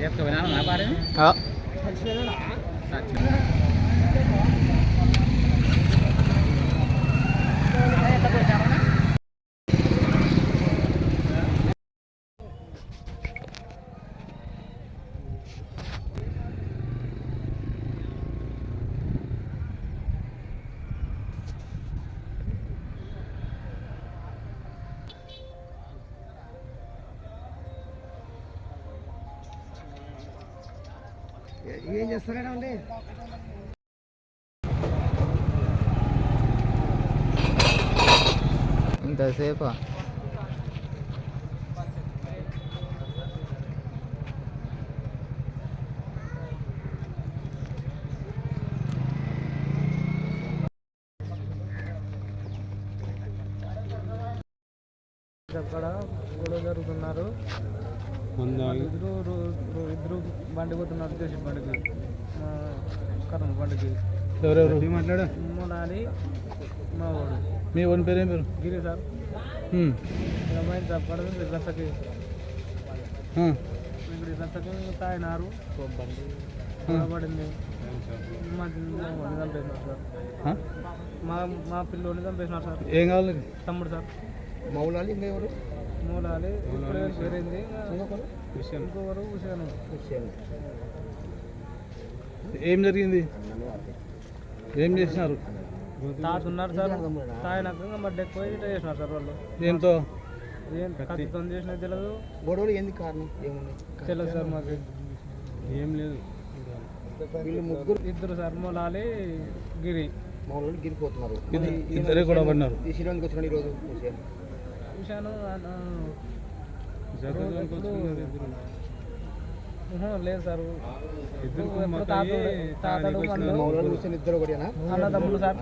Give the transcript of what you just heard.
Dia kebenaran apa ada ni? Ha? Tak. Tak ఏం చేస్తారా అండి ఇంతసేపా? అక్కడ గొడవ జరుగుతున్నారు. ఇద్దరు ఇద్దరు బండి పోతున్నారు చేసి బండికి. మా కర్మ బండికి. ఎవరెవరు? మాట్లాడా. మా నాని మా వాడు. మీ ఓన్ పేరు పేరు? గిరి సార్. అమ్మాయిని తప్పడం రసకి ఇప్పుడు రసకి తాగినారు. పడింది మా పిల్లోని చంపేసినారు సార్. ఆ? మా మా పిల్లోని చంపేసినారు సార్. ఏం కావాలి? తమ్ముడు సార్. మౌలాలి ఇంకా ఎవరు? మూలాలి చేరింది ఇంకొకరు? హుసేను ఏం జరిగింది? ఏం చేసినారు? తాతున్నారు సార్. తాగినాక మడ్డ ఎక్కువ ఇట్లా చేసినారు సార్ వాళ్ళు. దేంతో? ఏం కత్తితో చేసిన తెలియదు. గొడవలు ఎందుకు కారణం? ఏముంది? తెలియదు సార్ మాకు. ఏం లేదు. వీళ్ళు ముగ్గురు ఇద్దరు సార్ మొలాలి గిరి. మౌలాలు గిరిపోతున్నారు ఇద్దరు ఇద్దరే కూడా పడినారు. ఈ వచ్చిన ఈరోజు చూశాను లేదు సార్. ఒకటేనా? అన్నదమ్ములు సార్.